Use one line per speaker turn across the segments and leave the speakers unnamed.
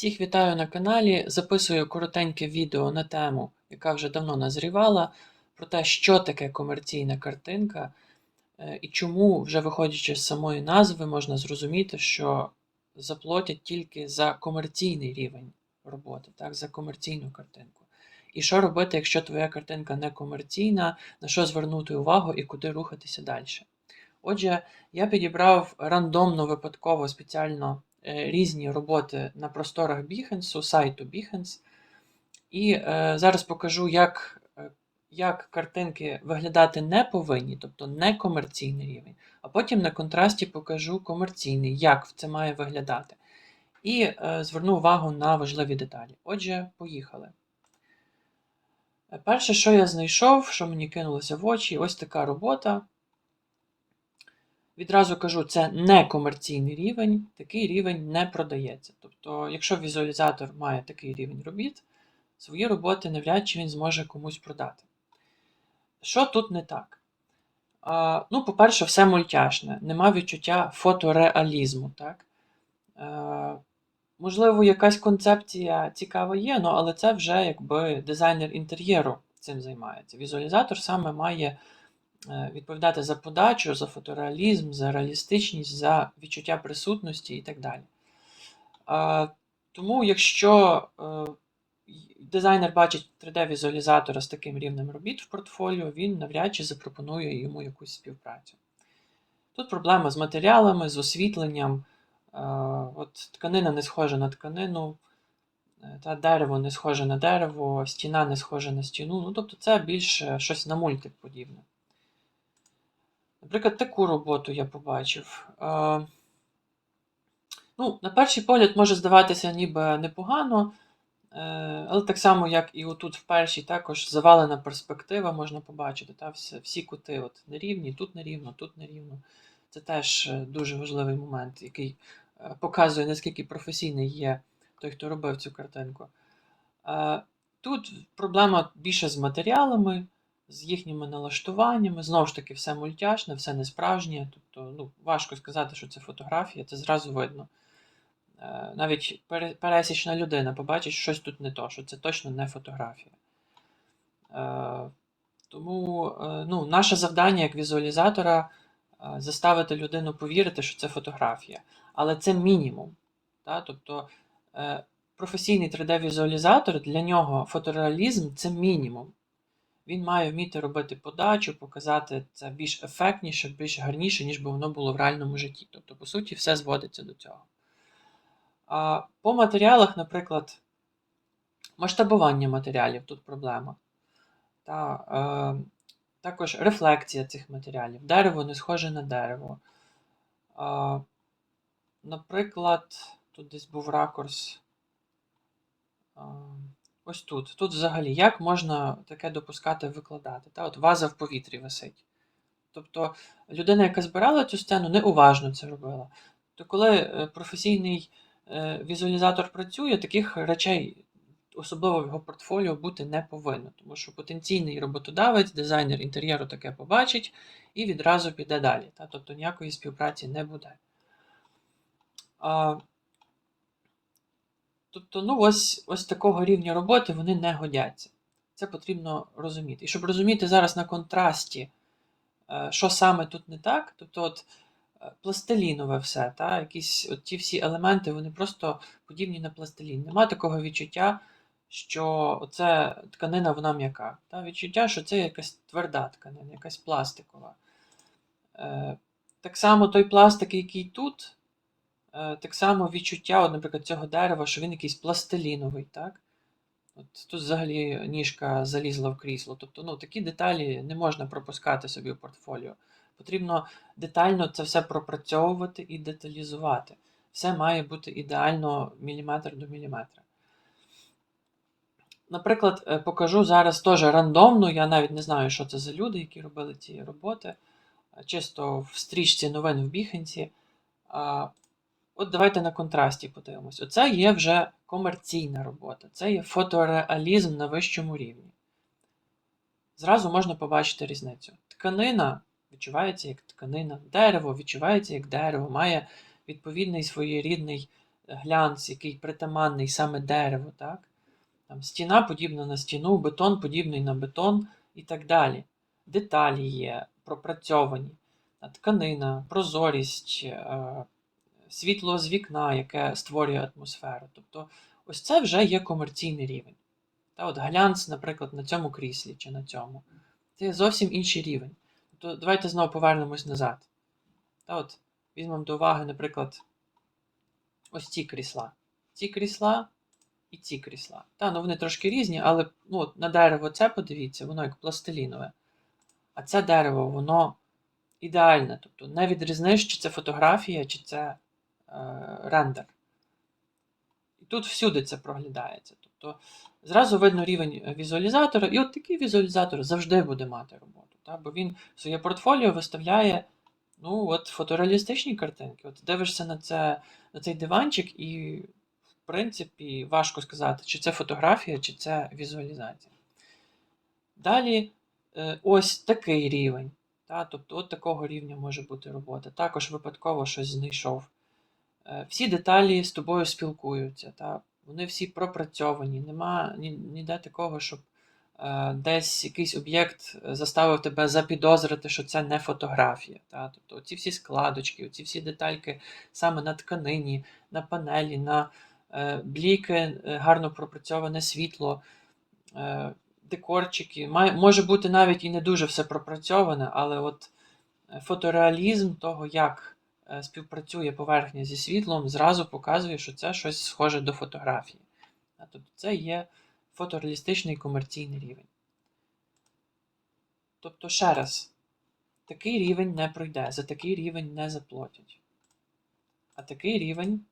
Всіх вітаю на каналі. Записую коротеньке відео на тему, яка вже давно назрівала, про те, що таке комерційна картинка, е, і чому, вже виходячи з самої назви, можна зрозуміти, що заплатять тільки за комерційний рівень роботи, так, за комерційну картинку. І що робити, якщо твоя картинка не комерційна, на що звернути увагу і куди рухатися далі. Отже, я підібрав рандомно випадково спеціально різні роботи на просторах Behance, сайту Behance. І е, зараз покажу, як, е, як картинки виглядати не повинні, тобто не комерційний рівень. А потім на контрасті покажу комерційний, як це має виглядати. І е, зверну увагу на важливі деталі. Отже, поїхали. Е, Перше, що я знайшов, що мені кинулося в очі, ось така робота. Відразу кажу, це не комерційний рівень, такий рівень не продається. Тобто, якщо візуалізатор має такий рівень робіт, свої роботи навряд чи він зможе комусь продати. Що тут не так? Ну, по-перше, все мультяшне, нема відчуття фотореалізму. Так? Можливо, якась концепція цікава є, ну, але це вже якби дизайнер інтер'єру цим займається. Візуалізатор саме має відповідати за подачу, за фотореалізм, за реалістичність, за відчуття присутності і так далі. Тому, якщо е, дизайнер бачить 3D-візуалізатора з таким рівнем робіт в портфоліо, він навряд чи запропонує йому якусь співпрацю. Тут проблема з матеріалами, з освітленням. Е, От тканина не схожа на тканину, е, та дерево не схоже на дерево, стіна не схожа на стіну. Ну, тобто це більше щось на мультик подібне. Наприклад, таку роботу я побачив. Е, Ну, на перший погляд може здаватися ніби непогано, е, але так само, як і отут в першій, також завалена перспектива можна побачити. Та, всі, кути от нерівні, тут нерівно, тут нерівно. Це теж е, дуже важливий момент, який показує, наскільки професійний є той, хто робив цю картинку. Тут проблема більше з матеріалами, з їхніми налаштуваннями. Знову ж таки, все мультяшне, все не справжнє. Тобто, ну, важко сказати, що це фотографія, це зразу видно. Е, Навіть пересічна людина побачить, що щось тут не то, що це точно не фотографія. Е, Тому е, ну, наше завдання як візуалізатора заставити людину повірити, що це фотографія. Але це мінімум. Та? Тобто професійний 3D-візуалізатор для нього фотореалізм це мінімум. Він має вміти робити подачу, показати це більш ефектніше, більш гарніше, ніж би воно було в реальному житті. Тобто, по суті, все зводиться до цього. А по матеріалах, наприклад, масштабування матеріалів тут проблема. Та, е, також рефлексія цих матеріалів. Дерево не схоже на дерево. А, наприклад, тут десь був ракурс. А, ось тут. Тут взагалі, як можна таке допускати викладати? Та, от ваза в повітрі висить. Тобто людина, яка збирала цю сцену, неуважно це робила. То коли е, професійний е, візуалізатор працює, таких речей, особливо в його портфоліо, бути не повинно. Тому що потенційний роботодавець, дизайнер інтер'єру таке побачить і відразу піде далі. Тобто ніякої співпраці не буде. Тобто, ну, ось, ось такого рівня роботи вони не годяться. Це потрібно розуміти. І щоб розуміти зараз на контрасті, е, що саме тут не так, тобто от е, пластилінове все, та, якісь от ті всі елементи, вони просто подібні на пластилін. Нема такого відчуття, що оце тканина вона м'яка. Та, відчуття, що це якась тверда тканина, якась пластикова. Е, так само той пластик, який тут, так само відчуття, от, наприклад, цього дерева, що він якийсь пластиліновий. Так? От тут взагалі ніжка залізла в крісло. Тобто, ну, такі деталі не можна пропускати собі в портфоліо. Потрібно детально це все пропрацьовувати і деталізувати. Все має бути ідеально міліметр до міліметра. Наприклад, е, покажу зараз теж рандомно, я навіть не знаю, що це за люди, які робили ці роботи. Е, Чисто в стрічці новин в Біхенці. От давайте на контрасті подивимось. Оце є вже комерційна робота, це є фотореалізм на вищому рівні. Зразу можна побачити різницю. Тканина відчувається як тканина, дерево відчувається як дерево, має відповідний своєрідний глянц, який притаманний саме дереву, так? Там стіна подібна на стіну, бетон подібний на бетон і так далі. Деталі є пропрацьовані, тканина, прозорість, е, світло з вікна, яке створює атмосферу. Тобто, ось це вже є комерційний рівень. Та от глянц, наприклад, на цьому кріслі чи на цьому. Це зовсім інший рівень. Тобто, давайте знову повернемось назад. Та от візьмемо до уваги, наприклад, ось ці крісла. Ці крісла і ці крісла. Та, ну вони трошки різні, але ну, от на дерево це подивіться, воно як пластилінове. А це дерево, воно ідеальне. Тобто не відрізниш, чи це фотографія, чи це рендер. І тут всюди це проглядається. Тобто зразу видно рівень е, візуалізатора, і от такий візуалізатор завжди буде мати роботу. Та? Бо він в своє портфоліо виставляє ну, от, фотореалістичні картинки. От дивишся на, це, на цей диванчик, і, в принципі, важко сказати, чи це фотографія, чи це візуалізація. Далі е, ось такий рівень. Та? Тобто, от такого рівня може бути робота. Також випадково щось знайшов. Е, Всі деталі з тобою спілкуються. Та? Вони всі пропрацьовані. Нема ні- ніде такого, щоб е, десь якийсь об'єкт е, заставив тебе запідозрити, що це не фотографія. Та? Тобто ці всі складочки, ці всі детальки саме на тканині, на панелі, на бліки, гарно пропрацьоване світло, декорчики. Може бути навіть і не дуже все пропрацьоване, але от фотореалізм того, як співпрацює поверхня зі світлом, зразу показує, що це щось схоже до фотографії. Тобто це є фотореалістичний комерційний рівень. Тобто, ще раз, такий рівень не пройде, за такий рівень не заплатять. А такий рівень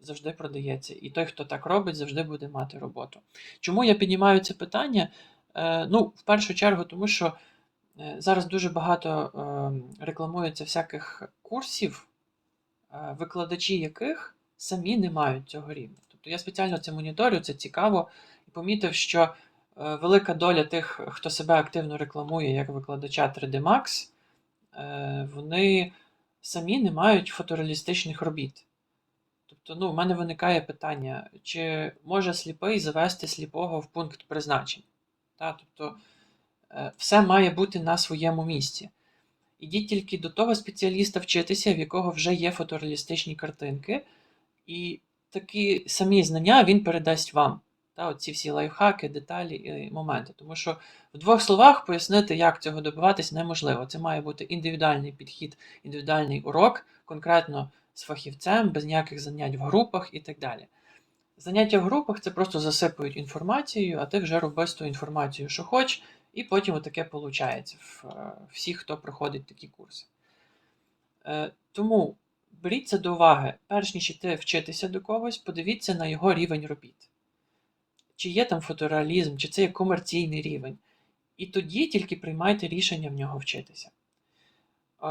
завжди продається. І той, хто так робить, завжди буде мати роботу. Чому я піднімаю це питання? Е, ну, в першу чергу, тому що е, зараз дуже багато е, рекламується всяких курсів, е, викладачі яких самі не мають цього рівня. Тобто я спеціально це моніторю, це цікаво, і помітив, що е, велика доля тих, хто себе активно рекламує як викладача 3D Max, е, вони самі не мають фотореалістичних робіт. Тобто, ну, в мене виникає питання, чи може сліпий завести сліпого в пункт призначення? Тобто, е, все має бути на своєму місці. Ідіть тільки до того спеціаліста вчитися, в якого вже є фотореалістичні картинки, і такі самі знання він передасть вам. Та, оці всі лайфхаки, деталі і моменти. Тому що в двох словах пояснити, як цього добиватись, неможливо. Це має бути індивідуальний підхід, індивідуальний урок, конкретно з фахівцем, без ніяких занять в групах і так далі. Заняття в групах це просто засипують інформацією, а ти вже роби з тою інформацією, що хочеш, і потім отаке виходить в е, всіх, хто проходить такі курси. Е, Тому беріть це до уваги, перш ніж іти вчитися до когось, подивіться на його рівень робіт. Чи є там фотореалізм, чи це є комерційний рівень. І тоді тільки приймайте рішення в нього вчитися. Е,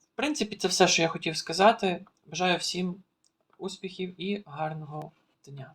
В принципі, це все, що я хотів сказати. Бажаю всім успіхів і гарного дня.